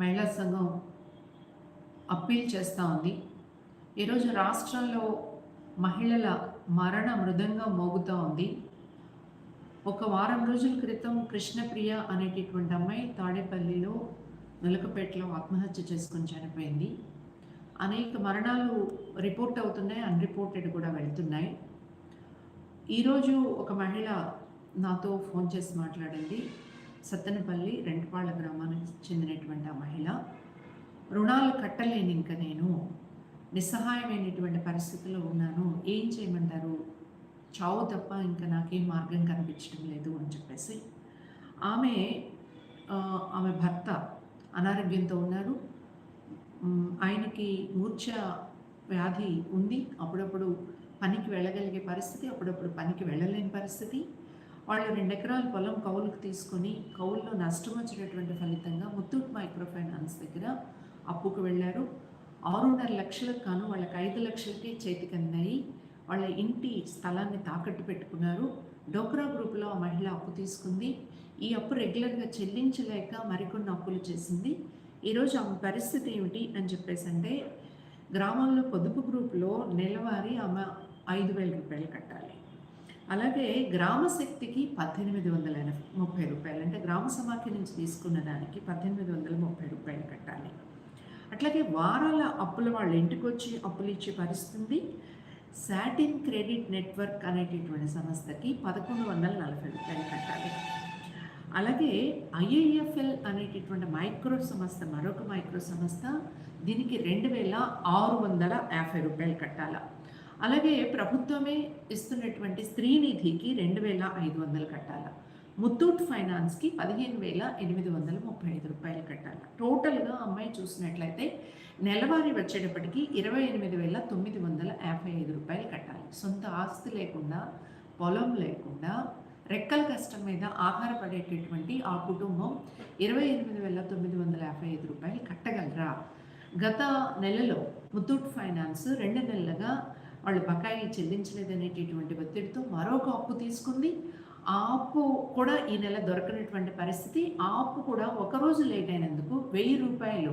మహిళా సంఘం అప్పీల్ చేస్తూ ఉంది. ఈరోజు రాష్ట్రంలో మహిళల మరణ మృదంగా మోగుతూ ఉంది. ఒక వారం రోజుల క్రితం కృష్ణప్రియ అనేటటువంటి అమ్మాయి తాడేపల్లిలో నులకపేటలో ఆత్మహత్య చేసుకొని చనిపోయింది. అనేక మరణాలు రిపోర్ట్ అవుతున్నాయి అన్రిపోర్టెడ్ కూడా వెళ్తున్నాయి. ఈరోజు ఒక మహిళ నాతో ఫోన్ చేసి మాట్లాడింది. సత్తెనపల్లి రెంటపాళ్ళ గ్రామానికి చెందినటువంటి ఆ మహిళ. రుణాలు కట్టలేని ఇంకా నేను. నిస్సహాయమైనటువంటి పరిస్థితిలో ఉన్నాను. ఏం చేయమంటారు? చావు తప్ప ఇంకా నాకేం మార్గం కనిపించడం లేదు అని చెప్పేసి ఆమె ఆమె భర్త అనారోగ్యంతో ఉన్నారు. ఆయనకి మూర్ఛ వ్యాధి ఉంది. అప్పుడప్పుడు పనికి వెళ్ళగలిగే పరిస్థితి అప్పుడప్పుడు పనికి వెళ్ళలేని పరిస్థితి. వాళ్ళు రెండు ఎకరాల పొలం కౌలుకు తీసుకొని కౌల్లో నష్టం వచ్చినటువంటి ఫలితంగా ముత్తూట్ మైక్రో ఫైనాన్స్ దగ్గర అప్పుకు వెళ్ళారు. ఆరున్నర లక్షలకు కాను వాళ్ళకి ఐదు లక్షలకి చేతికి అందాయి. వాళ్ళ ఇంటి స్థలాన్ని తాకట్టు పెట్టుకున్నారు. డోక్రా గ్రూప్లో ఆ మహిళ అప్పు తీసుకుంది. ఈ అప్పు రెగ్యులర్గా చెల్లించలేక మరికొన్ని అప్పులు చేసింది. ఈరోజు ఆమె పరిస్థితి ఏమిటి అని చెప్పేసి అంటే గ్రామంలో పొదుపు గ్రూప్లో నెలవారీ ఆమె ఐదు వేల రూపాయలు కట్టాలి. అలాగే గ్రామ శక్తికి పద్దెనిమిది వందల ఎనభై ముప్పై రూపాయలు. అంటే గ్రామ సమాఖ్య నుంచి తీసుకున్న దానికి పద్దెనిమిది వందల ముప్పై రూపాయలు కట్టాలి. అట్లాగే వారాల అప్పుల వాళ్ళ ఇంటికి వచ్చి అప్పులు ఇచ్చే పరిస్థితి సాటిన్ క్రెడిట్ నెట్వర్క్ అనేటటువంటి సంస్థకి పదకొండు వందల నలభై రూపాయలు కట్టాలి. అలాగే ఐఏఎఫ్ఎల్ అనేటటువంటి మైక్రో సంస్థ మరొక మైక్రో సంస్థ దీనికి రెండు వేల ఆరు వందల యాభై రూపాయలు కట్టాలి. అలాగే ప్రభుత్వమే ఇస్తున్నటువంటి స్త్రీనిధికి రెండు వేల ఐదు వందలు కట్టాల. ముత్తూట్ ఫైనాన్స్కి పదిహేను వేల ఎనిమిది వందల ముప్పై ఐదు రూపాయలు కట్టాలి. టోటల్గా అమ్మాయి చూసినట్లయితే నెలవారీ వచ్చేటప్పటికి ఇరవై ఎనిమిది వేల తొమ్మిది వందల యాభై ఐదు రూపాయలు కట్టాలి. సొంత ఆస్తి లేకుండా పొలం లేకుండా రెక్కల కష్టం మీద ఆధారపడేటటువంటి ఆ కుటుంబం ఇరవై ఎనిమిది వేల తొమ్మిది వందల యాభై ఐదు రూపాయలు కట్టగలరా? గత నెలలో ముత్తూట్ ఫైనాన్స్ రెండు నెలలుగా వాళ్ళు బకాయి చెల్లించలేదనేటటువంటి ఒత్తిడితో మరొక అప్పు తీసుకుంది. ఆ అప్పు కూడా ఈ నెల దొరకనటువంటి పరిస్థితి. ఆ అప్పు కూడా ఒకరోజు లేట్ అయినందుకు వెయ్యి రూపాయలు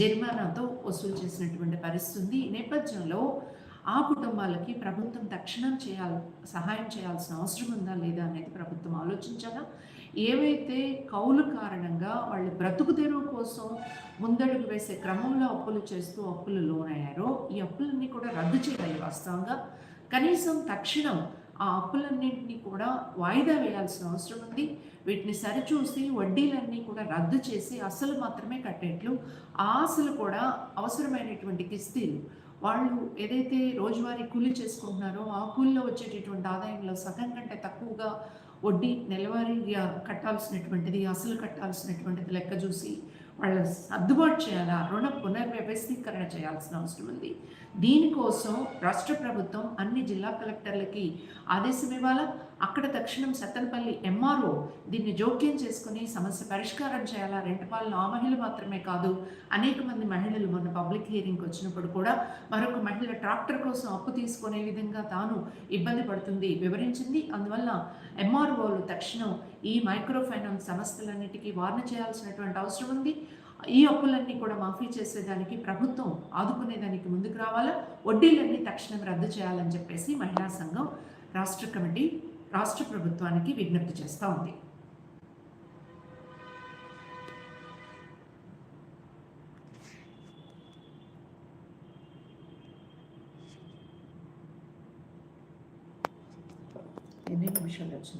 జరిమానాతో వసూలు చేసినటువంటి పరిస్థితి ఉంది. ఈ నేపథ్యంలో ఆ కుటుంబాలకి ప్రభుత్వం తక్షణం చేయాలి సహాయం చేయాల్సిన అవసరం ఉందా లేదా అనేది ప్రభుత్వం ఆలోచించాలా ఏవైతే కౌలు కారణంగా వాళ్ళు బ్రతుకు తెరువు కోసం ముందడుగు వేసే క్రమంలో అప్పులు చేస్తూ అప్పులు లోనయ్యారో ఈ అప్పులన్నీ కూడా రద్దు చేయాలి వాస్తవంగా. కనీసం తక్షణం ఆ అప్పులన్నింటినీ కూడా వాయిదా వేయాల్సిన అవసరం ఉంది. వీటిని సరిచూసి వడ్డీలన్నీ కూడా రద్దు చేసి అసలు మాత్రమే కట్టేట్లు ఆ అసలు కూడా అవసరమైనటువంటి కిస్తీలు వాళ్ళు ఏదైతే రోజువారీ కూలీ చేసుకుంటున్నారో ఆ కూలీలో వచ్చేటటువంటి ఆదాయంలో సగం కంటే తక్కువగా వడ్డీ నెలవారీగా కట్టాల్సినటువంటిది అసలు కట్టాల్సినటువంటిది లెక్క చూసి వాళ్ళ సర్దుబాటు చేయాలా రుణ పునర్వ్యవస్థీకరణ చేయాల్సిన అవసరం ఉంది. దీనికోసం రాష్ట్ర ప్రభుత్వం అన్ని జిల్లా కలెక్టర్లకి ఆదేశం ఇవ్వాలా? అక్కడ తక్షణం సత్తనపల్లి ఎంఆర్ఓ దీన్ని జోక్యం చేసుకుని సమస్య పరిష్కారం చేయాలా? రెంటపాలను ఆ మహిళ మాత్రమే కాదు అనేక మంది మహిళలు మొన్న పబ్లిక్ హియరింగ్కి వచ్చినప్పుడు కూడా మరొక మహిళ ట్రాక్టర్ కోసం అప్పు తీసుకునే విధంగా తాను ఇబ్బంది పడుతుంది వివరించింది. అందువల్ల ఎంఆర్ఓలు తక్షణం ఈ మైక్రో ఫైనాన్స్ సంస్థలన్నిటికీ వార్న చేయాల్సినటువంటి అవసరం ఉంది. ఈ అప్పులన్నీ కూడా మాఫీ చేసేదానికి ప్రభుత్వం ఆదుకునేదానికి ముందుకు రావాలా? వడ్డీలన్నీ తక్షణం రద్దు చేయాలని చెప్పేసి మహిళా సంఘం రాష్ట్ర కమిటీ రాష్ట్ర ప్రభుత్వానికి విజ్ఞప్తి చేస్తూ ఉంది. ఎన్ని నిమిషాలు వచ్చింది?